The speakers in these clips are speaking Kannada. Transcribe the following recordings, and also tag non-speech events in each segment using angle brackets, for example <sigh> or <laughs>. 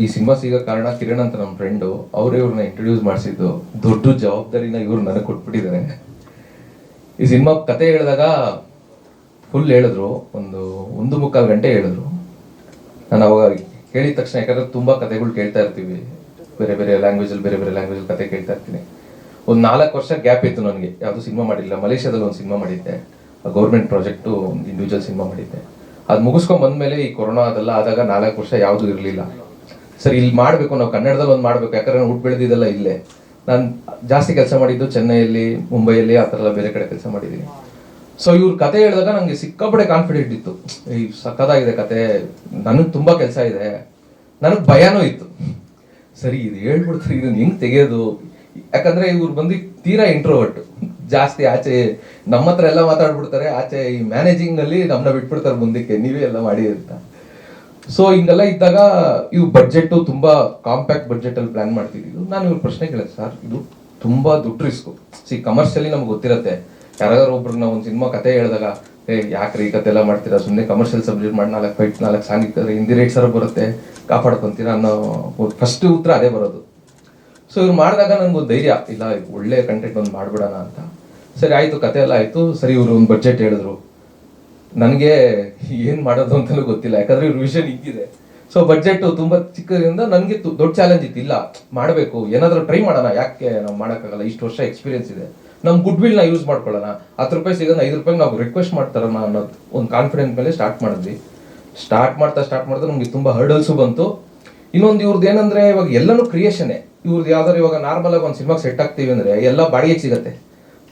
ಈ ಸಿನಿಮಾ ಸಿಗೋ ಕಾರಣ ಕಿರಣ್ ಅಂತ ನಮ್ಮ ಫ್ರೆಂಡು ಅವರೇ ಇವ್ರನ್ನ ಇಂಟ್ರೊಡ್ಯೂಸ್ ಮಾಡಿಸಿದ್ದು ದೊಡ್ಡ ಜವಾಬ್ದಾರಿನ ಇವ್ರು ನನಗೆ ಕೊಟ್ಬಿಟ್ಟಿದ್ದಾರೆ. ಈ ಸಿನಿಮಾ ಕತೆ ಹೇಳಿದಾಗ ಫುಲ್ ಹೇಳಿದ್ರು, ಒಂದು ಒಂದು ಮುಕ್ಕಾಲು ಗಂಟೆ ಹೇಳಿದ್ರು. ನಾನು ಅವಾಗ ಕೇಳಿದ ತಕ್ಷಣ, ಯಾಕಂದ್ರೆ ತುಂಬ ಕತೆಗಳು ಕೇಳ್ತಾ ಇರ್ತೀವಿ. ಬೇರೆ ಬೇರೆ ಲ್ಯಾಂಗ್ವೇಜಲ್ಲಿ ಬೇರೆ ಬೇರೆ ಲ್ಯಾಂಗ್ವೇಜಲ್ಲಿ ಕತೆ ಕೇಳ್ತಾ ಇರ್ತೀನಿ. ಒಂದು ನಾಲ್ಕು ವರ್ಷ ಗ್ಯಾಪ್ ಇತ್ತು ನನಗೆ. ಯಾವುದು ಸಿನಿಮಾ ಮಾಡಿಲ್ಲ. ಮಲೇಷ್ಯಾದಲ್ಲಿ ಒಂದು ಸಿನಿಮಾ ಮಾಡಿದ್ದೆ. ಗೌರ್ಮೆಂಟ್ ಪ್ರಾಜೆಕ್ಟು ಒಂದು ಇಂಡಿವಿಜುವಲ್ ಸಿನಿಮಾ ಮಾಡಿದ್ದೆ. ಅದು ಮುಗಿಸ್ಕೊಂಡ್ ಬಂದ್ಮೇಲೆ ಈ ಕೊರೋನಾ ಅದೆಲ್ಲ ಆದಾಗ ನಾಲ್ಕು ವರ್ಷ ಯಾವುದು ಇರಲಿಲ್ಲ. ಸರ್, ಇಲ್ಲಿ ಮಾಡಬೇಕು, ನಾವು ಕನ್ನಡದಲ್ಲಿ ಒಂದು ಮಾಡಬೇಕು, ಯಾಕಂದ್ರೆ ನಾನು ಬೆಳೆದಿದ್ದೆಲ್ಲ ಇಲ್ಲೇ. ನಾನು ಜಾಸ್ತಿ ಕೆಲಸ ಮಾಡಿದ್ದು ಚೆನ್ನೈಯಲ್ಲಿ, ಮುಂಬೈಯಲ್ಲಿ, ಆ ಥರ ಬೇರೆ ಕಡೆ ಕೆಲಸ ಮಾಡಿದ್ದೀನಿ. ಸೊ ಇವ್ರ ಕತೆ ಹೇಳಿದಾಗ ನನಗೆ ಸಿಕ್ಕಾಪಡೆ ಕಾನ್ಫಿಡೆಂಟ್ ಇತ್ತು. ಈ ಸಕ್ಕದಾಗಿದೆ ಕತೆ, ನನಗೆ ತುಂಬಾ ಕೆಲಸ ಇದೆ, ನನಗೆ ಭಯನೂ ಇತ್ತು. ಸರಿ, ಇದು ಹೇಳ್ಬಿಡ್ತಾರೆ, ಇದನ್ನ ಹೆಂಗ್ ತೆಗೆಯೋದು? ಯಾಕಂದ್ರೆ ಇವ್ರು ಬಂದು ತೀರಾ ಇಂಟ್ರೋವರ್ಟ್ ಜಾಸ್ತಿ ಆಚೆ ನಮ್ಮ ಹತ್ರ ಎಲ್ಲ ಮಾತಾಡ್ಬಿಡ್ತಾರೆ, ಆಚೆ ಈ ಮ್ಯಾನೇಜಿಂಗ್ ಅಲ್ಲಿ ನಮ್ಮನ್ನ ಬಿಟ್ಬಿಡ್ತಾರೆ ಮುಂದಕ್ಕೆ, ನೀವೇ ಎಲ್ಲ ಮಾಡಿ ಅಂತ. ಸೊ ಹಿಂಗೆಲ್ಲ ಇದ್ದಾಗ ಇವು ಬಡ್ಜೆಟ್ ತುಂಬಾ ಕಾಂಪ್ಯಾಕ್ಟ್ ಬಡ್ಜೆಟ್ ಅಲ್ಲಿ ಪ್ಲಾನ್ ಮಾಡ್ತಿದ್ದು ನಾನು ಇವ್ರ ಪ್ರಶ್ನೆ ಕೇಳಿದೆ, ಸರ್, ಇದು ತುಂಬಾ ದುಡ್ಡು ರಿಸ್ಕು ಸಿ ಕಮರ್ಷಿಯಲಿ ನಮ್ಗೆ ಗೊತ್ತಿರತ್ತೆ. ಯಾರಾದ್ರೂ ಒಬ್ರು ನಾವು ಒಂದು ಸಿನಿಮಾ ಕತೆ ಹೇಳಿದಾಗ, ಏ, ಯಾಕ್ರಿ ಈ ಕತೆ ಎಲ್ಲ ಮಾಡ್ತೀರಾ? ಸುಮ್ಮನೆ ಕಮರ್ಷಿಯಲ್ ಸಬ್ಜೆಕ್ಟ್ ಮಾಡಿ ನಾಲ್ಕು ಫೈಟ್ ನಾಲ್ಕು ಸಾಂಗ್ ಇರ್ತದೆ ಹಿಂದಿ ರೇಟ್ ಸರ್ ಬರುತ್ತೆ, ಕಾಪಾಡ್ಕೊಂತೀರಾ? ಅನ್ನೋ ಫಸ್ಟ್ ಉತ್ತರ ಅದೇ ಬರೋದು. ಸೊ ಇವ್ರು ಮಾಡಿದಾಗ ನನ್ಗೊಂದು ಧೈರ್ಯ, ಇಲ್ಲ ಇದು ಒಳ್ಳೆ ಕಂಟೆಂಟ್ ಒಂದು ಮಾಡ್ಬಿಡೋಣ ಅಂತ. ಸರಿ, ಆಯಿತು, ಕತೆ ಎಲ್ಲ ಆಯಿತು. ಸರಿ, ಇವರು ಒಂದು ಬಜೆಟ್ ಹೇಳಿದ್ರು. ನನಗೆ ಏನು ಮಾಡೋದು ಅಂತಲೂ ಗೊತ್ತಿಲ್ಲ. ಯಾಕಂದ್ರೆ ಇವ್ರ ವಿಷನ್ ಹಿಂಗಿದೆ. ಸೊ ಬಡ್ಜೆಟ್ ತುಂಬಾ ಚಿಕ್ಕದ್ರಿಂದ ನನಗೆ ದೊಡ್ಡ ಚಾಲೆಂಜ್ ಇತ್ತು. ಇಲ್ಲ, ಮಾಡಬೇಕು. ಏನಾದರೂ ಟ್ರೈ ಮಾಡೋಣ. ಯಾಕೆ ನಾವು ಮಾಡೋಕ್ಕಾಗಲ್ಲ? ಇಷ್ಟು ವರ್ಷ ಎಕ್ಸ್ಪೀರಿಯನ್ಸ್ ಇದೆ. ನಮ್ಮ ಗುಡ್ ವಿಲ್ನ ಯೂಸ್ ಮಾಡ್ಕೊಳ್ಳೋಣ. ಹತ್ತು ರೂಪಾಯಿ ಸಿಗೋದು ಐದು ರೂಪಾಯಿ ನಾವು ರಿಕ್ವೆಸ್ಟ್ ಮಾಡ್ತಾರಣ ಅನ್ನೋದು ಒಂದು ಕಾನ್ಫಿಡೆನ್ಸ್ ಮೇಲೆ ಸ್ಟಾರ್ಟ್ ಮಾಡಿದ್ವಿ. ಸ್ಟಾರ್ಟ್ ಮಾಡ್ತಾ ಸ್ಟಾರ್ಟ್ ಮಾಡ್ತಾ ನಮಗೆ ತುಂಬ ಹರ್ಡಲ್ಸು ಬಂತು. ಇನ್ನೊಂದು ಇವ್ರದ್ದು ಏನಂದ್ರೆ, ಇವಾಗ ಎಲ್ಲನೂ ಕ್ರಿಯೇಷನ್ ಇವ್ರದ್ದು ಯಾವ್ದಾದ್ರು ಇವಾಗ ನಾರ್ಮಲ್ ಆಗಿ ಒಂದು ಸಿನಿಮಾಗೆ ಸೆಟ್ ಆಗ್ತೀವಿ ಅಂದರೆ, ಎಲ್ಲ ಬಾಡಿಗೆ ಸಿಗತ್ತೆ.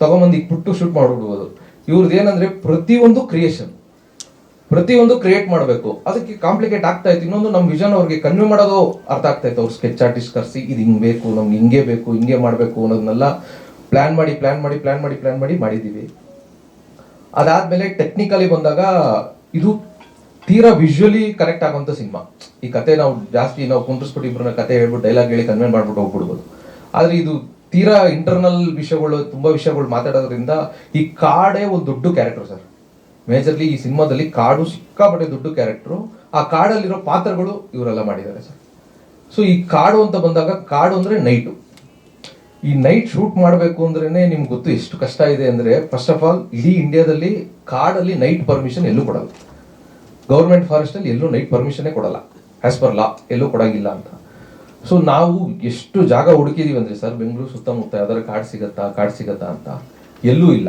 ತಗೊಂಬಂದು ಈಗ ಪುಟ್ಟು ಶೂಟ್ ಮಾಡ್ಬಿಡ್ಬೋದು. ಇವ್ರದ್ದು ಏನಂದ್ರೆ ಪ್ರತಿಯೊಂದು ಕ್ರಿಯೇಷನ್ ಪ್ರತಿಯೊಂದು ಕ್ರಿಯೇಟ್ ಮಾಡಬೇಕು. ಅದಕ್ಕೆ ಕಾಂಪ್ಲಿಕೇಟ್ ಆಗ್ತಾ ಇತ್ತು. ಇನ್ನೊಂದು ನಮ್ಮ ವಿಷನ್ ಅವ್ರಿಗೆ ಕನ್ವೆ ಮಾಡೋದು ಅರ್ಥ ಆಗ್ತಾ ಇತ್ತು. ಅವ್ರ ಸ್ಕೆಚ್ ಆರ್ಟಿಸ್ಟ್ ಕರ್ಸಿ, ಇದು ಹಿಂಗೆ ಬೇಕು, ನಮ್ಗೆ ಹಿಂಗೆ ಬೇಕು, ಹಿಂಗೆ ಮಾಡಬೇಕು ಅನ್ನೋದನ್ನೆಲ್ಲ ಪ್ಲಾನ್ ಮಾಡಿ ಪ್ಲಾನ್ ಮಾಡಿ ಪ್ಲಾನ್ ಮಾಡಿ ಪ್ಲಾನ್ ಮಾಡಿ ಮಾಡಿದ್ದೀವಿ. ಅದಾದ್ಮೇಲೆ ಟೆಕ್ನಿಕಲಿ ಬಂದಾಗ ಇದು ತೀರಾ ವಿಜುವಲಿ ಕರೆಕ್ಟ್ ಆಗುವಂಥ ಸಿನಿಮಾ. ಈ ಕತೆ ನಾವು ಜಾಸ್ತಿ ನಾವು ಕುಂಟಿಸ್ಬಿಟ್ಟು ಇಬ್ಬರನ್ನ ಕತೆ ಹೇಳ್ಬಿಟ್ಟು ಡೈಲಾಗ್ ಹೇಳಿ ಕನ್ವೆ ಮಾಡ್ಬಿಟ್ಟು ಹೋಗ್ಬಿಡ್ಬೋದು. ಆದ್ರೆ ಇದು ತೀರಾ ಇಂಟರ್ನಲ್ ವಿಷಯಗಳು, ತುಂಬಾ ವಿಷಯಗಳು ಮಾತಾಡೋದ್ರಿಂದ ಈ ಕಾಡೇ ಒಂದು ದೊಡ್ಡ ಕ್ಯಾರೆಕ್ಟರ್ ಸರ್. ಮೇಜರ್ಲಿ ಈ ಸಿನಿಮಾದಲ್ಲಿ ಕಾಡು ಸಿಕ್ಕಾಪಟ್ಟೆ ದೊಡ್ಡ ಕ್ಯಾರೆಕ್ಟ್ರು ಆ ಕಾಡಲ್ಲಿರೋ ಪಾತ್ರಗಳು ಇವರೆಲ್ಲ ಮಾಡಿದ್ದಾರೆ ಸರ್. ಸೊ ಈ ಕಾಡು ಅಂತ ಬಂದಾಗ ಕಾಡು ಅಂದ್ರೆ ನೈಟು ಈ ನೈಟ್ ಶೂಟ್ ಮಾಡಬೇಕು ಅಂದ್ರೇನೆ ನಿಮ್ಗೆ ಗೊತ್ತು ಎಷ್ಟು ಕಷ್ಟ ಇದೆ ಅಂದ್ರೆ ಫಸ್ಟ್ ಆಫ್ ಆಲ್ ಇಡೀ ಇಂಡಿಯಾದಲ್ಲಿ ಕಾಡಲ್ಲಿ ನೈಟ್ ಪರ್ಮಿಷನ್ ಎಲ್ಲೂ ಕೊಡಲ್ಲ. ಗೌರ್ಮೆಂಟ್ ಫಾರೆಸ್ಟ್ ಅಲ್ಲಿ ಎಲ್ಲೂ ನೈಟ್ ಪರ್ಮಿಷನ್ನೇ ಕೊಡಲ್ಲ. ಆಸ್ ಪರ್ ಲಾ ಎಲ್ಲೂ ಕೊಡೋಂಗಿಲ್ಲ ಅಂತ. ಸೊ ನಾವು ಎಷ್ಟು ಜಾಗ ಹುಡುಕಿದೀವಿ ಅಂದ್ರೆ ಸರ್, ಬೆಂಗಳೂರು ಸುತ್ತಮುತ್ತ ಯಾವ್ದಾದ್ರು ಕಾಡು ಸಿಗತ್ತಾ ಕಾಡು ಸಿಗತ್ತಾ ಅಂತ? ಎಲ್ಲೂ ಇಲ್ಲ.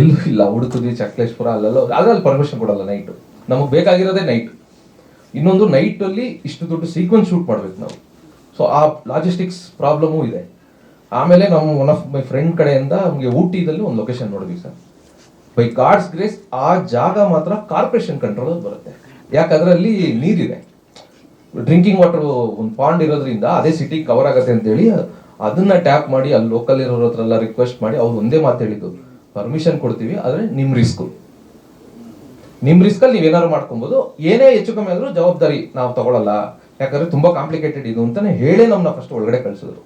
ಎಲ್ಲೂ ಇಲ್ಲ. ಹುಡುಕಿದ್ವಿ ಚಕ್ಲೇಶ್ಪುರ, ಅಲ್ಲೆಲ್ಲ ಅದ್ರಲ್ಲಿ ಪರ್ಮಿಷನ್ ಕೊಡಲ್ಲ ನೈಟ್ ನಮಗೆ ಬೇಕಾಗಿರೋದೇ ನೈಟ್ ಇನ್ನೊಂದು ನೈಟ್ ಅಲ್ಲಿ ಇಷ್ಟು ದೊಡ್ಡ ಸೀಕ್ವೆನ್ಸ್ ಶೂಟ್ ಮಾಡ್ಬೇಕು ನಾವು. ಸೊ ಆ ಲಾಜಿಸ್ಟಿಕ್ಸ್ ಪ್ರಾಬ್ಲಮೂ ಇದೆ. ಆಮೇಲೆ ನಮ್ಮ ಒನ್ ಆಫ್ ಮೈ ಫ್ರೆಂಡ್ ಕಡೆಯಿಂದ ನಮಗೆ ಊಟಿದಲ್ಲಿ ಒಂದು ಲೊಕೇಶನ್ ನೋಡಿದ್ವಿ ಸರ್. ಬೈ ಗಾಡ್ಸ್ ಗ್ರೇಸ್ ಆ ಜಾಗ ಮಾತ್ರ ಕಾರ್ಪೊರೇಷನ್ ಕಂಟ್ರೋಲ್ ಬರುತ್ತೆ. ಯಾಕಂದ್ರೆ ಅಲ್ಲಿ ನೀರಿದೆ. ಡ್ರಿಂಕಿಂಗ್ ವಾಟರ್ ಒಂದು ಪಾಂಡ್ ಇರೋದ್ರಿಂದ ಅದೇ ಸಿಟಿ ಕವರ್ ಆಗತ್ತೆ ಅಂತೇಳಿ ಅದನ್ನ ಟ್ಯಾಪ್ ಮಾಡಿ ಅಲ್ಲಿ ಲೋಕಲ್ ಇರೋರ ಹತ್ರ ಎಲ್ಲ ರಿಕ್ವೆಸ್ಟ್ ಮಾಡಿ ಅವ್ರು ಒಂದೇ ಮಾತು ಹೇಳಿದ್ದು. ಪರ್ಮಿಷನ್ ಕೊಡ್ತೀವಿ, ಆದ್ರೆ ನಿಮ್ ರಿಸ್ಕು ನಿಮ್ ರಿಸ್ಕ್ ಅಲ್ಲಿ ನೀವೇನಾದ್ರು ಮಾಡ್ಕೊಬೋದು. ಏನೇ ಹೆಚ್ಚು ಕಮ್ಮಿ ಆದ್ರೂ ಜವಾಬ್ದಾರಿ ನಾವು ತಗೊಳಲ್ಲ. ಯಾಕಂದ್ರೆ ತುಂಬಾ ಕಾಂಪ್ಲಿಕೇಟೆಡ್ ಇದು ಅಂತಾನೆ ಹೇಳಿ ನಮ್ಮನ್ನ ಫಸ್ಟ್ ಒಳಗಡೆ ಕಳ್ಸಿದ್ರು.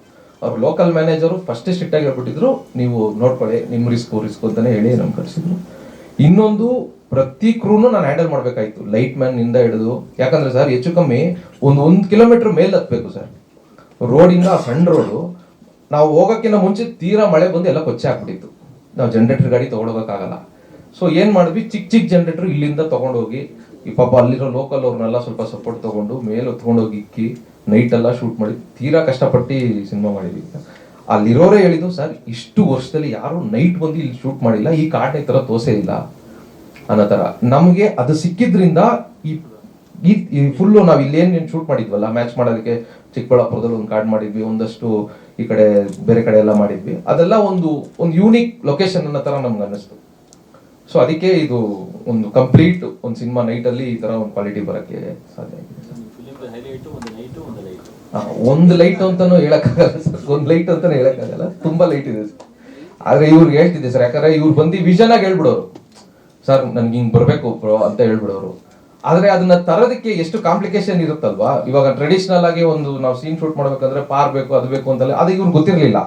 ಅವ್ರು ಲೋಕಲ್ ಮ್ಯಾನೇಜರು ಫಸ್ಟ್ ಸ್ಟ್ರಿಕ್ಟ್ ಆಗಿ ಹೇಳ್ಬಿಟ್ಟಿದ್ರು, ನೀವು ನೋಡ್ಕೊಳ್ಳಿ, ನಿಮ್ ರಿಸ್ಕ್ ರಿಸ್ಕ್ ಅಂತಾನೆ ಹೇಳಿ ನಮ್ಗೆ ಕಳ್ಸಿದ್ರು. ಇನ್ನೊಂದು ಪ್ರತಿ ಕ್ರೂನು ನಾನು ಹ್ಯಾಂಡಲ್ ಮಾಡಬೇಕಾಯ್ತು. ಲೈಟ್ ಮ್ಯಾನ್ ಇಂದ ಹಿಡಿದು, ಯಾಕಂದ್ರೆ ಸರ್ ಹೆಚ್ಚು ಕಮ್ಮಿ ಒಂದು ಒಂದು ಕಿಲೋಮೀಟರ್ ಮೇಲೆ ಹತ್ಬೇಕು ಸರ್. ರೋಡಿಂದ ಸಣ್ಣ ರೋಡು, ನಾವು ಹೋಗೋಕ್ಕಿಂತ ಮುಂಚೆ ತೀರಾ ಮಳೆ ಬಂದು ಎಲ್ಲ ಕೊಚ್ಚೆ ಹಾಕ್ಬಿಟ್ಟಿತ್ತು ನಾವು ಜನರೇಟರ್ ಗಾಡಿ ತಗೊಂಡೋಗಕ್ಕಾಗಲ್ಲ ಸೊ ಏನು ಮಾಡಿದ್ವಿ? ಚಿಕ್ಕ ಚಿಕ್ಕ ಜನರೇಟರ್ ಇಲ್ಲಿಂದ ತಗೊಂಡೋಗಿ, ಈ ಪಾಪ ಅಲ್ಲಿರೋ ಲೋಕಲ್ ಅವ್ರನ್ನೆಲ್ಲ ಸ್ವಲ್ಪ ಸಪೋರ್ಟ್ ತಗೊಂಡು, ಮೇಲೆ ಹೊತ್ಕೊಂಡೋಗಿ ಇಕ್ಕಿ ನೈಟ್ ಎಲ್ಲ ಶೂಟ್ ಮಾಡಿ, ತೀರಾ ಕಷ್ಟಪಟ್ಟು ಸಿನಿಮಾ ಮಾಡಿದ್ವಿ. ಅಲ್ಲಿರೋರೇ ಹೇಳಿದ್ದು, ಸರ್, ಇಷ್ಟು ವರ್ಷದಲ್ಲಿ ಯಾರು ನೈಟ್ ಬಂದು ಇಲ್ಲಿ ಶೂಟ್ ಮಾಡಿಲ್ಲ, ಈ ಕಾಟೆ ತರ ತೋಸೆ ಇಲ್ಲ. ಅನ್ನೋ ತರ ನಮಗೆ ಅದು ಸಿಕ್ಕಿದ್ರಿಂದ ಈ ಈ ಫುಲ್ಲು ನಾವು ಇಲ್ಲೇನು ಶೂಟ್ ಮಾಡಿದ್ವಲ್ಲ ಮ್ಯಾಚ್ ಮಾಡೋದಕ್ಕೆ ಚಿಕ್ಕಬಳ್ಳಾಪುರದಲ್ಲಿ ಒಂದು ಕಾರ್ಡ್ ಮಾಡಿದ್ವಿ, ಒಂದಷ್ಟು ಈ ಕಡೆ ಬೇರೆ ಕಡೆ ಎಲ್ಲ ಮಾಡಿದ್ವಿ. ಅದೆಲ್ಲ ಒಂದು ಒಂದು ಯೂನಿಕ್ ಲೊಕೇಶನ್ ಅನ್ನೋ ತರ ನಮ್ಗೆ ಅನ್ನಿಸ್ತು. ಸೊ ಅದಕ್ಕೆ ಇದು ಒಂದು ಕಂಪ್ಲೀಟ್ ಒಂದು ಸಿನಿಮಾ ನೈಟ್ ಅಲ್ಲಿ ಈ ತರ ಒಂದು ಕ್ವಾಲಿಟಿ ಬರೋಕ್ಕೆ ಸಾಧ್ಯ ಆಗಿದೆ ಒಂದು ಲೈಟು ಅಂತಾನು ಹೇಳಕ್ಕಾಗಲ್ಲ ಸರ್ ಒಂದು ಲೈಟ್ ಅಂತಾನು ಹೇಳಕ್ಕಾಗಲ್ಲ. ತುಂಬಾ ಲೈಟ್ ಇದೆ ಆದ್ರೆ ಇವ್ರು ಹೇಳ್ತಿದ್ದೆ ಸರ್ ಯಾಕಂದ್ರೆ ಇವ್ರು ಬಂದು ವಿಷನ್ ಆಗಿ ಹೇಳ್ಬಿಡೋರು. ಸರ್ ನನ್ಗೆ ಹಿಂಗ್ ಬರ್ಬೇಕು ಬ್ರೋ ಅಂತ ಹೇಳ್ಬಿಡೋರು. ಆದ್ರೆ ಅದನ್ನ ತರೋದಕ್ಕೆ ಎಷ್ಟು ಕಾಂಪ್ಲಿಕೇಶನ್ ಇರುತ್ತಲ್ವಾ? ಇವಾಗ ಟ್ರೆಡಿಷನಲ್ ಆಗಿ ಒಂದು ನಾವು ಸೀನ್ ಶೂಟ್ ಮಾಡ್ಬೇಕಂದ್ರೆ ಪಾರ್ ಬೇಕು, ಅದು ಬೇಕು ಅಂತಲ್ಲ, ಅದು ಇವ್ರು ಗೊತ್ತಿರಲಿಲ್ಲ.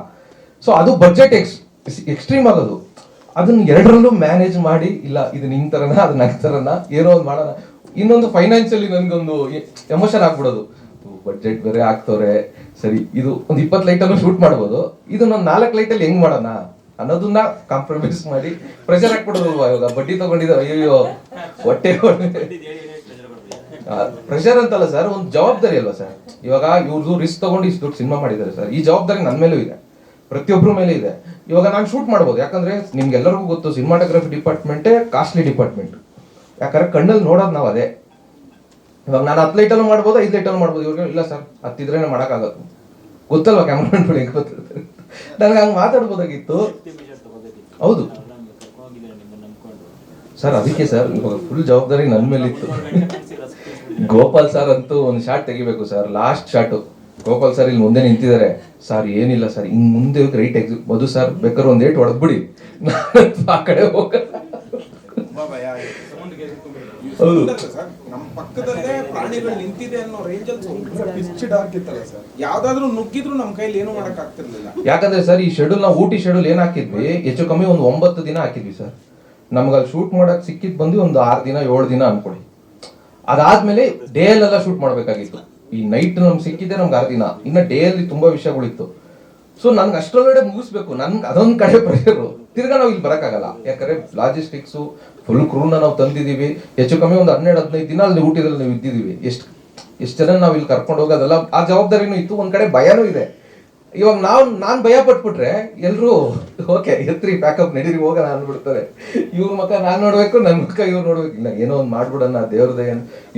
ಸೊ ಅದು ಬಜೆಟ್ ಎಕ್ಸ್ ಎಕ್ಸ್ಟ್ರೀಮ್ ಆಗೋದು ಅದನ್ನ ಎರಡರಲ್ಲೂ ಮ್ಯಾನೇಜ್ ಮಾಡಿ, ಇಲ್ಲ, ಇದು ನಿನ್ ತರನ, ಅದು ನನ್ ತರನ, ಏನೋ ಒಂದು ಮಾಡೋಣ. ಇನ್ನೊಂದು ಫೈನಾನ್ಷಿಯಲಿ ನನ್ಗೊಂದು ಎಮೋಷನ್ ಆಗ್ಬಿಡೋದು. ಬಡ್ಜೆಟ್ ಬೇರೆ ಹಾಕ್ತವ್ರೆ ಸರಿ, ಇದು ಒಂದು ಇಪ್ಪತ್ತು ಲೈಟಲ್ಲೂ ಶೂಟ್ ಮಾಡ್ಬೋದು. ಇದು ನಾನು ನಾಲ್ಕು ಲೈಟಲ್ಲಿ ಹೆಂಗ್ ಮಾಡೋಣ? ಅನ್ನೋದನ್ನ ಕಾಂಪ್ರಮೈಸ್ ಮಾಡಿ ಪ್ರೆಷರ್ ಹಾಕ್ಬಿಡೋದಲ್ವಾ ಇವಾಗ? ಬಡ್ಡಿ ತಗೊಂಡಿದ್ದಾವೆ ಅಯ್ಯೋ ಹೊಟ್ಟೆ ಪ್ರೆಷರ್ ಅಂತಲ್ಲ ಸರ್ ಒಂದು ಜವಾಬ್ದಾರಿ ಅಲ್ವಾ ಸರ್ ಇವಾಗ ಇವ್ರದ್ದು ರಿಸ್ಕ್ ತಗೊಂಡು ಇಷ್ಟು ದೊಡ್ಡ ಸಿನಿಮಾ ಮಾಡಿದ್ದಾರೆ ಸರ್ ಈ ಜವಾಬ್ದಾರಿ ನನ್ನ ಮೇಲೂ ಇದೆ. ಪ್ರತಿಯೊಬ್ಬರ ಮೇಲೆ ಇದೆ. ಇವಾಗ ನಾನು ಶೂಟ್ ಮಾಡ್ಬೋದು. ಯಾಕಂದ್ರೆ ನಿಮ್ಗೆಲ್ಲರಿಗೂ ಗೊತ್ತು ಸಿನಿಮಾಟೋಗ್ರಫಿ ಡಿಪಾರ್ಟ್ಮೆಂಟೇ ಕಾಸ್ಟ್ಲಿ ಡಿಪಾರ್ಟ್ಮೆಂಟ್ ಯಾಕಂದ್ರೆ ಕಣ್ಣಲ್ಲಿ ನೋಡೋದು ನಾವು ಅದೇ. ಇವಾಗ ನಾನು ಹತ್ತು ಲೈಟಲ್ಲೂ ಮಾಡ್ಬೋದು ಐದು ಲೈಟಲ್ಲೂ ಮಾಡ್ಬೋದು. ಇವ್ರಿಗೆ ಇಲ್ಲ ಸರ್ ಹತ್ತಿದ್ರೆ ಮಾಡೋಕ್ಕಾಗತ್ತೆ ಗೊತ್ತಲ್ವ ಕ್ಯಾಮ್ರಾಮನ್ಗಳು <laughs> ಹೆಂಗೆ ಗೊತ್ತಿರ್ತಾರೆ ನನಗೆ ಹಂಗೆ ಮಾತಾಡ್ಬೋದಾಗಿತ್ತು. ಹೌದು. ಸರ್ ಅದಕ್ಕೆ ಸರ್ ಇವಾಗ ಫುಲ್ ಜವಾಬ್ದಾರಿ ನನ್ನ ಮೇಲಿತ್ತು. ಗೋಪಾಲ್ ಸರ್ ಅಂತೂ ಒಂದು ಶಾಟ್ ತೆಗಿಬೇಕು sir last shot Gopal sir ಇಲ್ಲಿ ಮುಂದೆ ನಿಂತಿದ್ದಾರೆ. ಸರ್ ಏನಿಲ್ಲ ಸರ್ ಹಿಂಗ್ ಮುಂದೆ ರೈಟ್ ಎಕ್ಸಿಟ್ ಬದು ಸರ್ ಬೇಕಾದ್ರೆ ಒಂದು ಏಟ್ ಹೊಡೆದ್ಬಿಡಿ. ನಾನು ಆ ಕಡೆ ಹೋಗ ಹೌದು. ನಮ್ಮ ಪಕ್ಕದಲ್ಲೇ ಪ್ರಾಣಿಗಳು ನಿಂತಿದೆ ಅನ್ನೋ ರೇಂಜಲ್ಲಿ ಹಾಕಿತ್ತಲ್ಲ ಸರ್ ಯಾವ್ದಾದ್ರು ನುಗ್ಗಿದ್ರು ನಮ್ಮ ಕೈಲಿ ಏನು ಮಾಡಕ್ ಆಗ್ತಿರ್ಲಿಲ್ಲ. ಯಾಕಂದ್ರೆ ಸರ್ ಈ ಶೆಡ್ಯೂಲ್ ನಾವು ಊಟಿ ಶೆಡ್ಯೂಲ್ ಏನ್ ಹಾಕಿದ್ವಿ? ಹೆಚ್ಚು ಕಮ್ಮಿ ಒಂದು ಒಂಬತ್ತು ದಿನ ಹಾಕಿದ್ವಿ ಸರ್ ನಮ್ಗೆ ಅಲ್ಲಿ ಶೂಟ್ ಮಾಡಕ್ ಸಿಕ್ಕಿದ್ ಬಂದು ಒಂದು ಆರು ದಿನ, ಏಳು ದಿನ ಅನ್ಕೊಳ್ಳಿ. ಅದಾದ್ಮೇಲೆ ಡೇ ಅಲ್ಲೆಲ್ಲ ಶೂಟ್ ಮಾಡ್ಬೇಕಾಗಿತ್ತು. ಈ ನೈಟ್ ನಮ್ಗೆ ಸಿಕ್ಕಿದ್ದೆ ನಮ್ಗೆ ಆರು ದಿನ. ಇನ್ನ ಡೇ ಅಲ್ಲಿ ತುಂಬಾ ವಿಷಯಗಳಿತ್ತು. ಸೊ ನನ್ಗೆ ಅಷ್ಟರೊಳಗಡೆ ಮುಗಿಸ್ಬೇಕು. ನನ್ಗೆ ಅದೊಂದು ಕಡೆ ಪ್ರೆಷರು ತಿರ್ಗಾ ನಾವು ಇಲ್ಲಿ ಬರೋಕ್ಕಾಗಲ್ಲ. ಯಾಕಂದ್ರೆ ಲಾಜಿಸ್ಟಿಕ್ಸು ಫುಲ್ ಕ್ರೂನ ನಾವು ತಂದಿದೀವಿ. ಹೆಚ್ಚು ಕಮ್ಮಿ ಒಂದು ಹನ್ನೆರಡು, ಹದಿನೈದು ದಿನ ಅಲ್ಲಿ ಊಟದಲ್ಲಿ ನಾವು ಇದ್ದಿದೀವಿ. ಎಷ್ಟು ಎಷ್ಟು ಜನ ನಾವು ಇಲ್ಲಿ ಕರ್ಕೊಂಡು ಹೋಗೋದಲ್ಲ ಆ ಜವಾಬ್ದಾರಿನೂ ಇತ್ತು, ಒಂದ್ ಕಡೆ ಭಯನೂ ಇದೆ. ಇವಾಗ ನಾವು, ನಾನ್ ಭಯ ಪಟ್ಬಿಟ್ರೆ ಎಲ್ಲರೂ ಓಕೆ ಎತ್ರಿ ಪ್ಯಾಕಪ್ ನಡೀರಿ, ಹೋಗೋಣ ಅಂದ್ಬಿಡ್ತಾರೆ. ಇವ್ರ ಮಕ್ಕ ನಾನ್ ನೋಡ್ಬೇಕು, ನನ್ ಮಕ್ಕ ಇವ್ರು ನೋಡ್ಬೇಕು. ಇಲ್ಲ ಏನೋ ಒಂದು ಮಾಡ್ಬಿಡೋಣ ದೇವ್ರದ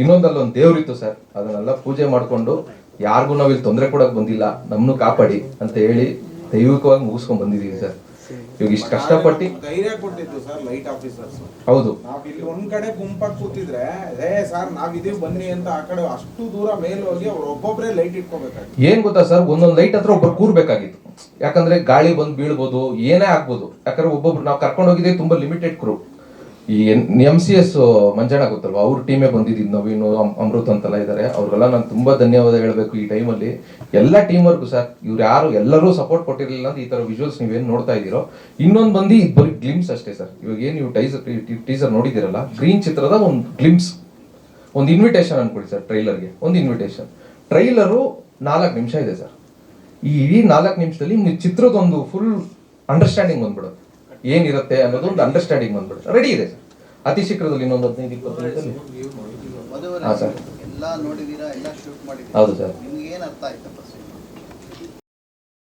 ಇನ್ನೊಂದಲ್ಲಿ ಒಂದ್ ದೇವ್ರಿತ್ತು ಸರ್. ಅದನ್ನೆಲ್ಲ ಪೂಜೆ ಮಾಡ್ಕೊಂಡು ಯಾರಿಗೂ ನಾವು ಇಲ್ಲಿ ತೊಂದರೆ ಕೊಡಕ್ ಬಂದಿಲ್ಲ. ನಮ್ನು ಕಾಪಾಡಿ ಅಂತ ಹೇಳಿ ದೈವಿಕವಾಗಿ ಮುಗಿಸ್ಕೊಂಡ್ ಬಂದಿದೀವಿ ಸರ್. ಇವಾಗ ಇಷ್ಟು ಕಷ್ಟಪಟ್ಟು ಧೈರ್ಯ ಕೊಟ್ಟಿದ್ದು ಸರ್ ಲೈಟ್ ಆಫೀಸರ್ಸ್. ಹೌದು. ನಾವ್ ಇಲ್ಲಿ ಒಂದ್ ಕಡೆ ಗುಂಪಾಗಿ ಕೂತಿದ್ರೆ ಏ ಸರ್ ನಾವ್ ಇದೀವಿ ಬನ್ನಿ ಅಂತ ಆ ಕಡೆ ಅಷ್ಟು ದೂರ ಮೇಲ್ ಹೋಗಿ ಅವ್ರು ಒಬ್ಬೊಬ್ರೆ ಲೈಟ್ ಇಟ್ಕೋಬೇಕಾಗಿತ್ತು. ಏನ್ ಗೊತ್ತಾ ಸರ್ ಒಂದೊಂದ್ ಲೈಟ್ ಹತ್ರ ಒಬ್ಬರು ಕೂರ್ಬೇಕಾಗಿತ್ತು. ಯಾಕಂದ್ರೆ ಗಾಳಿ ಬಂದ್ ಬೀಳ್ಬೋದು ಏನೇ ಆಗ್ಬೋದು. ಯಾಕಂದ್ರೆ ಒಬ್ಬೊಬ್ರು ನಾವು ಕರ್ಕೊಂಡು ಹೋಗಿದ್ದೆ ತುಂಬಾ ಲಿಮಿಟೆಡ್ ಕ್ರೂ ಈ ಎಂ ಸಿ ಎಸ್ ಮಂಜಣ್ಣ ಗೊತ್ತಲ್ವಾ? ಅವ್ರ ಟೀಮೇ ಬಂದಿದ್ದು ನವೀನು ಅಮ್- ಅಮೃತ್ ಅಂತೆಲ್ಲ ಇದ್ದಾರೆ ಅವ್ರಿಗೆಲ್ಲ ನಾನು ತುಂಬಾ ಧನ್ಯವಾದ ಹೇಳಬೇಕು ಈ ಟೈಮಲ್ಲಿ ಎಲ್ಲ ಟೀಮ್ ವರ್ಗು ಸರ್ ಇವ್ರು ಯಾರು ಎಲ್ಲರೂ ಸಪೋರ್ಟ್ ಕೊಟ್ಟಿರಲಿಲ್ಲ ಅಂತ ಈ ತರ ವಿಜುವಲ್ಸ್ ನೀವೇನು ನೋಡ್ತಾ ಇದೀರೋ ಇನ್ನೊಂದು ಬಂದು ಇದು ಗ್ಲಿಮ್ಸ್ ಅಷ್ಟೇ ಸರ್. ಇವಾಗ ಏನು ನೀವು ಟೈಸರ್ ಟೀಸರ್ ನೋಡಿದಿರಲ್ಲ ಗ್ರೀನ್ ಚಿತ್ರದ ಒಂದು ಗ್ಲಿಮ್ಸ್ ಒಂದು ಇನ್ವಿಟೇಷನ್ ಅನ್ಕೊಳ್ಳಿ ಸರ್ ಟ್ರೈಲರ್ಗೆ ಒಂದು ಇನ್ವಿಟೇಷನ್ ಟ್ರೈಲರು ನಾಲ್ಕು ನಿಮಿಷ ಇದೆ ಸರ್. ಈ ಇಡೀ ನಾಲ್ಕು ನಿಮಿಷದಲ್ಲಿ ಚಿತ್ರದೊಂದು ಫುಲ್ ಅಂಡರ್ಸ್ಟ್ಯಾಂಡಿಂಗ್ ಬಂದ್ಬಿಡುತ್ತೆ. ಏನಿರುತ್ತೆ ಅನ್ನೋದು ಒಂದು ಅಂಡರ್ಸ್ಟ್ಯಾಂಡಿಂಗ್ ಬಂದ್ಬಿಡುತ್ತೆ. ರೆಡಿ ಇದೆ ಸರ್. ಅತಿ ಶೀಘ್ರದಲ್ಲಿ ಇನ್ನೊಂದು ಹದಿನೈದು ಇಪ್ಪತ್ತು ನಿಮಿಷದಲ್ಲಿ. ಹಾ, ಸರ್. ಎಲ್ಲ ನೋಡಿದೀರಾ ಎಲ್ಲ ಶೂಟ್ ಮಾಡಿದೀರಾ ಹೌದು ಸರ್.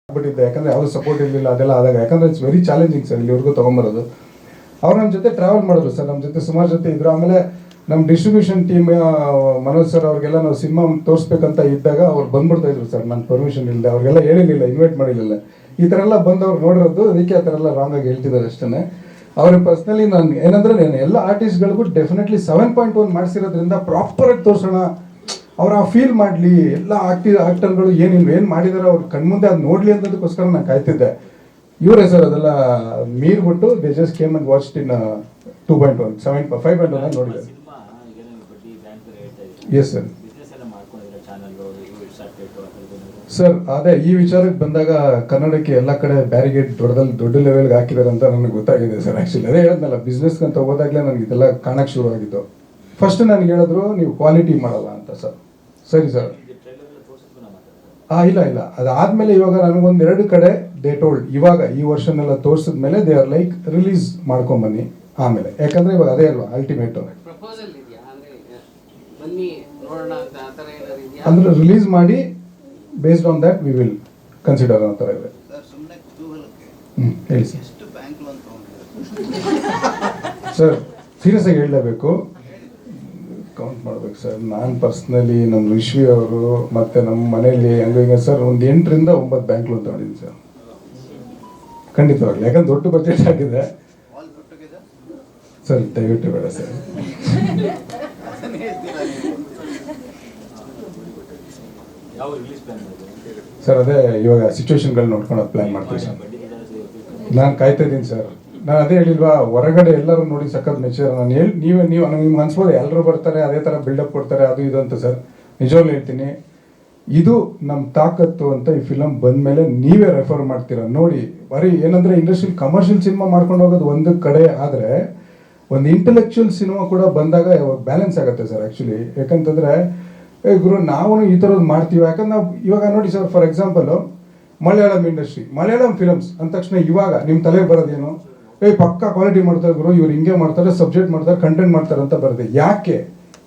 ಬಿಟ್ಟಿದ್ದೆ ಆಗ್ಬಿಟ್ಟಿದ್ದೆ ಯಾಕಂದ್ರೆ ಯಾವ್ದು ಸಪೋರ್ಟ್ ಇರಲಿಲ್ಲ ಅದೆಲ್ಲ ಆದಾಗ. ಯಾಕಂದ್ರೆ ಇಟ್ಸ್ ವೆರಿ ಚಾಲೆಂಜಿಂಗ್ ಸರ್ ಇಲ್ಲಿವರೆಗೂ ತೊಗೊಂಬರೋದು. ಅವ್ರು ನಮ್ಮ ಜೊತೆ ಟ್ರಾವೆಲ್ ಮಾಡಿದ್ರು ಸರ್. ನಮ್ಮ ಜೊತೆ ಸುಮಾರು ಜೊತೆ ಇದ್ರು. ಆಮೇಲೆ ನಮ್ಮ ಡಿಸ್ಟ್ರಿಬ್ಯೂಷನ್ ಟೀಮ್ ಮನೋಜ್ ಸರ್ ಅವ್ರಿಗೆಲ್ಲ ನಾವು ಸಿನಿಮಾ ತೋರಿಸ್ಬೇಕಂತ ಇದ್ದಾಗ ಅವ್ರು ಬಂದ್ಬಿಡ್ತಾ ಇದ್ರು ಸರ್. ನನ್ನ ಪರ್ಮಿಷನ್ ಇಲ್ಲದೆ ಅವ್ರಿಗೆಲ್ಲ ಹೇಳಿರಲಿಲ್ಲ ಇನ್ವೈಟ್ ಮಾಡಿರಲಿಲ್ಲ. ಈ ಥರ ಎಲ್ಲ ಬಂದವ್ರು ನೋಡಿರೋದು ಅದಕ್ಕೆ ಆ ಥರ ಎಲ್ಲ ರಾಂಗ್ ಆಗಿ ಹೇಳ್ತಿದ್ದಾರೆ ಅಷ್ಟೇ ಅವ್ರಿಗೆ ಪರ್ಸ್ನಲಿ ನಾನು ಏನಂದ್ರೆ ನಾನು ಎಲ್ಲ ಆರ್ಟಿಸ್ಟ್ಗಳಿಗೂ ಡೆಫಿನೆಟ್ಲಿ ಸೆವೆನ್ ಪಾಯಿಂಟ್ ಒನ್ ಮಾಡಿಸಿರೋದ್ರಿಂದ ಪ್ರಾಪರಾಗಿ ತೋರಿಸೋಣ. ಅವ್ರು ಆ ಫೀಲ್ ಮಾಡಲಿ ಎಲ್ಲ ಆಕ್ಟಿ ಆಕ್ಟರ್ಗಳು ಏನಿಲ್ಲ ಏನು ಮಾಡಿದಾರೆ ಅವ್ರ ಕಣ್ಮುಂದೆ ಅದು ನೋಡ್ಲಿ ಅನ್ನೋದಕ್ಕೋಸ್ಕರ ನಾನು ಕಾಯ್ತಿದ್ದೆ. ಇವರೇ ಸರ್ ಅದೆಲ್ಲ ಮೀರ್ಬಿಟ್ಟು they just came and watch in two point one seven five point one ನೋಡಿದೆ ಎಸ್ ಸರ್ ಬಿಸ್ನೆಸ್ ಎಲ್ಲ ಮಾಡ್ಕೊಂಡಿದ್ರೆ ಚಾನಲ್ ಇವು ಸ್ಟಾರ್ಟ್ ಆ ಥರದ್ದು ಸರ್ ಅದೇ ಈ ವಿಚಾರಕ್ಕೆ ಬಂದಾಗ ಕನ್ನಡಕ್ಕೆ ಎಲ್ಲ ಕಡೆ ಬ್ಯಾರಿಗೇಡ್ ದೊಡ್ಡದಲ್ಲಿ ದೊಡ್ಡ ಲೆವೆಲ್ಗೆ ಹಾಕಿದ್ದಾರೆ ಅಂತ ನನಗೆ ಗೊತ್ತಾಗಿದೆ ಸರ್ ಆ್ಯಕ್ಚುಲಿ ಅದೇ ಹೇಳಿದ್ನಲ್ಲ ಬಿಸ್ನೆಸ್ಗೆ ಅಂತ ಹೋದಾಗಲೇ ನನಗೆ ಇದೆಲ್ಲ ಕಾಣಕ್ಕೆ ಶುರು ಆಗಿದ್ದು ಫಸ್ಟ್ ನಾನು ಹೇಳಿದ್ರು ನೀವು ಕ್ವಾಲಿಟಿ ಮಾಡಲ್ಲ ಅಂತ ಸರ್ ಸರಿ ಸರ್ ಹಾಂ ಇಲ್ಲ ಇಲ್ಲ. ಅದಾದಮೇಲೆ ಇವಾಗ ನನಗೊಂದು ಎರಡು ಕಡೆ ದೇ ಟೋಲ್ಡ್ ಇವಾಗ ಈ ವರ್ಷನೆಲ್ಲ ತೋರಿಸಿದ ಮೇಲೆ ದೇ ಆರ್ ಲೈಕ್ ರಿಲೀಸ್ ಮಾಡ್ಕೊಂಬನ್ನಿ ಆಮೇಲೆ. ಯಾಕಂದರೆ ಇವಾಗ ಅದೇ ಅಲ್ವಾ ಅಲ್ಟಿಮೇಟ್ ಅಂದ್ರೆ ರಿಲೀಸ್ ಮಾಡಿ based on that we will consider ಅನ್ನೋ ಥರ ಇದೆ ಹ್ಞೂ ಹೇಳಿ ಸರ್ ಸರ್ ಸೀರಿಯಸ್ ಆಗಿ ಹೇಳಲೇಬೇಕು. ಕೌಂಟ್ ಮಾಡ್ಬೇಕು ಸರ್ ನಾನು ಪರ್ಸ್ನಲಿ ನಮ್ಮ ವಿಶ್ವಿ ಅವರು ಮತ್ತೆ ನಮ್ಮ ಮನೆಯಲ್ಲಿ ಹೆಂಗ ಹಿಂಗೆ ಸರ್ ಒಂದು ಎಂಟರಿಂದ ಒಂಬತ್ತು ಬ್ಯಾಂಕ್ ಲೋನ್ ತಗೊಂಡಿದ್ದೀನಿ ಸರ್ ಖಂಡಿತವಾಗ್ಲಿ. ಯಾಕಂದ್ರೆ ದೊಡ್ಡ ಬಜೆಟ್ ಆಗಿದೆ. ಸರ್ ದಯವಿಟ್ಟು ಬೇಡ ಸರ್ <laughs> ಅದನ್ನೇ ಹೇಳ್ತೀರಾ ನೀವು ಯಾವ ರಿಲೀಸ್ ಪ್ಲಾನ್ ಮಾಡಿದ್ರು ಸರ್ ಅದೇ ಇವಾಗ ಸಿಚುವೇಶನ್ಗಳು ನೋಡ್ಕೊಂಡು ಪ್ಲಾನ್ ಮಾಡ್ತೀವಿ ಸರ್ ನಾನು ಕಾಯ್ತಾ ಇದ್ದೀನಿ ಸರ್ ನಾನು ಅದೇ ಹೇಳಿಲ್ವಾ, ಹೊರಗಡೆ ಎಲ್ಲರೂ ನೋಡಿ ಸಖತ್ ಮೆಚ್ಚರ್ ನಾನು ಹೇಳಿ, ನೀವೇ, ನೀವು ನಿಮ್ಗೆ ಅನ್ಸ್ಬೋದು ಎಲ್ಲರೂ ಬರ್ತಾರೆ, ಅದೇ ಥರ ಬಿಲ್ಡಪ್ ಕೊಡ್ತಾರೆ, ಅದು ಇದು ಅಂತ ಸರ್ ನಿಜವಾಗ್ಲೂ ಹೇಳ್ತೀನಿ, ಇದು ನಮ್ಮ ತಾಕತ್ತು ಅಂತ ಈ ಫಿಲಮ್ ಬಂದಮೇಲೆ ನೀವೇ ರೆಫರ್ ಮಾಡ್ತೀರಾ? ನೋಡಿ, ಬರೀ ಏನಂದ್ರೆ ಇಂಡಸ್ಟ್ರಿ ಕಮರ್ಷಿಯಲ್ ಸಿನಿಮಾ ಮಾಡ್ಕೊಂಡು ಹೋಗೋದು ಒಂದು ಕಡೆ, ಆದರೆ ಒಂದು ಇಂಟೆಲೆಕ್ಚುಯಲ್ ಸಿನಿಮಾ ಕೂಡ ಬಂದಾಗ ಬ್ಯಾಲೆನ್ಸ್ ಆಗುತ್ತೆ ಸರ್ ಆ್ಯಕ್ಚುಲಿ ಯಾಕಂತಂದ್ರೆ ಏ ಗುರು ನಾವು ಈ ಥರದ್ದು ಮಾಡ್ತೀವಿ. ಯಾಕಂದ್ರೆ ನಾವು ಇವಾಗ ನೋಡಿ sir for example Malayalam industry Malayalam films ಅಂದ ತಕ್ಷಣ ಇವಾಗ ನಿಮ್ಮ ತಲೆಗೆ ಬರೋದೇನು? ಏ, ಪಕ್ಕ ಕ್ವಾಲಿಟಿ ಮಾಡ್ತಾರೆ ಗುರು, ಇವ್ರು ಹಿಂಗೆ ಮಾಡ್ತಾರೆ ಸಬ್ಜೆಕ್ಟ್ ಮಾಡ್ತಾರೆ ಕಂಟೆಂಟ್ ಮಾಡ್ತಾರೆ ಅಂತ ಬರುತ್ತೆ ಯಾಕೆ?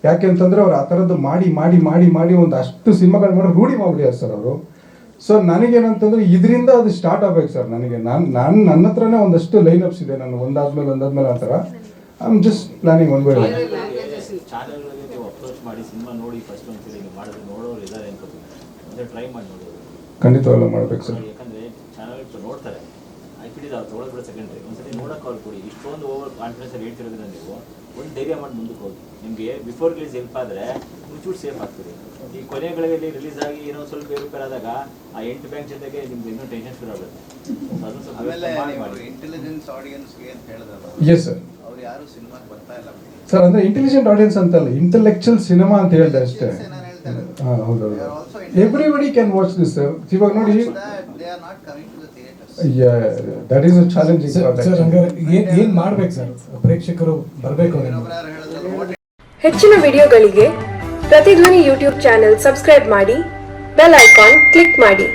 ಯಾಕೆ ಅಂತಂದ್ರೆ ಅವ್ರು ಆ ಥರದ್ದು ಮಾಡಿ ಮಾಡಿ ಮಾಡಿ ಮಾಡಿ ಒಂದು ಅಷ್ಟು ಸಿನಿಮಾಗಳು ಮಾಡಿ ರೂಢಿ ಮಾಡ್ಬಿಟ್ಟಿದ್ದಾರೆ ಸರ್ ಅವರು. ಸೊ ನನಗೇನಂತಂದ್ರೆ ಇದರಿಂದ ಅದು ಸ್ಟಾರ್ಟ್ ಆಗ್ಬೇಕು ಸರ್ ನನಗೆ. ನಾನು ನಾನು ನನ್ನ ಹತ್ರನೇ ಒಂದಷ್ಟು ಲೈನ್ ಅಪ್ಸ್ ಇದೆ. ನಾನು ಒಂದಾದ್ಮೇಲೆ ಒಂದಾದ್ಮೇಲೆ ಆ ಥರ. I am just planning one by one ಚಾನಲ್ಗಳಿಗೆ ನೀವು ಅಪ್ರೋಚ್ ಮಾಡಿ ಸಿನಿಮಾ ನೋಡಿ ಫಸ್ಟ್ ಒಂದ್ಸರಿ ನೀವು ಮಾಡಿದ್ರೆ ನೋಡೋರು ಇದ್ದಾರೆ ಅನ್ಕೋತೀನಿ ಅಂದರೆ ಟ್ರೈ ಮಾಡಿ ನೋಡೋದು ಖಂಡಿತವಾಗ್ಲೂ ಮಾಡ್ಬೇಕು ಸರ್. ಯಾಕಂದ್ರೆ ಚಾನಲ್ ನೋಡ್ತಾರೆ. ಆಕ್ಚುಲಿ ಅವ್ರು ಸೆಕೆಂಡ್ ಬಿಡ ಸೆಕೆಂಡ್ರಿ ಒಂದ್ಸತಿ ನೋಡಕ್ಕೆ ಅವ್ರು ಕೊಡಿ. ಇಷ್ಟೊಂದು ಓವರ್ ಕಾನ್ಫಿಡೆನ್ಸ್ ಅಲ್ಲಿ ಹೇಳ್ತಿರೋದ್ರಿಂದ ನೀವು ಒಂದು ಧೈರ್ಯ ಮಾಡಿ ಮುಂದಕ್ಕೆ ಹೋಗಿ. ನಿಮಗೆ ಬಿಫೋರ್ ರಿಲೀಸ್ ಹೆಲ್ಪ್ ಆದರೆ ಒಂಚೂರು ಸೇಫ್ ಆಗ್ತೀರಿ ಈ ಕೊನೆಗಳಲ್ಲಿ ರಿಲೀಸ್ ಆಗಿ ಏನೋ ಸ್ವಲ್ಪ ಆದಾಗ ಆ ಎಂಟು ಬ್ಯಾಂಕ್ ಜೊತೆಗೆ ನಿಮ್ಗೆ ಇನ್ನೂ ಟೆನ್ಷನ್ ಶುರು ಆಗುತ್ತೆ. ಎಸ್ ಸರ್ ಅವ್ರು ಯಾರು ಸಿನಿಮಾಗೆ ಬರ್ತಾ ಇಲ್ಲ ಸರ್ ಅಂದ್ರೆ ಇಂಟೆಲಿಜೆಂಟ್ ಆಡಿಯನ್ಸ್ ಅಂತಲ್ಲ ಇಂಟೆಲೆಕ್ಚುಯಲ್ ಸಿನಿಮಾ ಅಂತ ಹೇಳಿದೆ ಅಷ್ಟೇ. ಹೌದೌದು. Everybody can watch this sir ಇವಾಗ ನೋಡಿ. That is a challenging sir ಹಂಗಾರೆ ಏನ್ ಮಾಡ್ಬೇಕು ಸರ್ ಪ್ರೇಕ್ಷಕರು ಬರಬೇಕು ಹೆಚ್ಚಿನ ವಿಡಿಯೋಗಳಿಗೆ ಪ್ರತಿಧ್ವನಿ ಯೂಟ್ಯೂಬ್ ಚಾನೆಲ್ ಸಬ್ಸ್ಕ್ರೈಬ್ ಮಾಡಿ ಬೆಲ್ ಐಕಾನ್ ಕ್ಲಿಕ್ ಮಾಡಿ.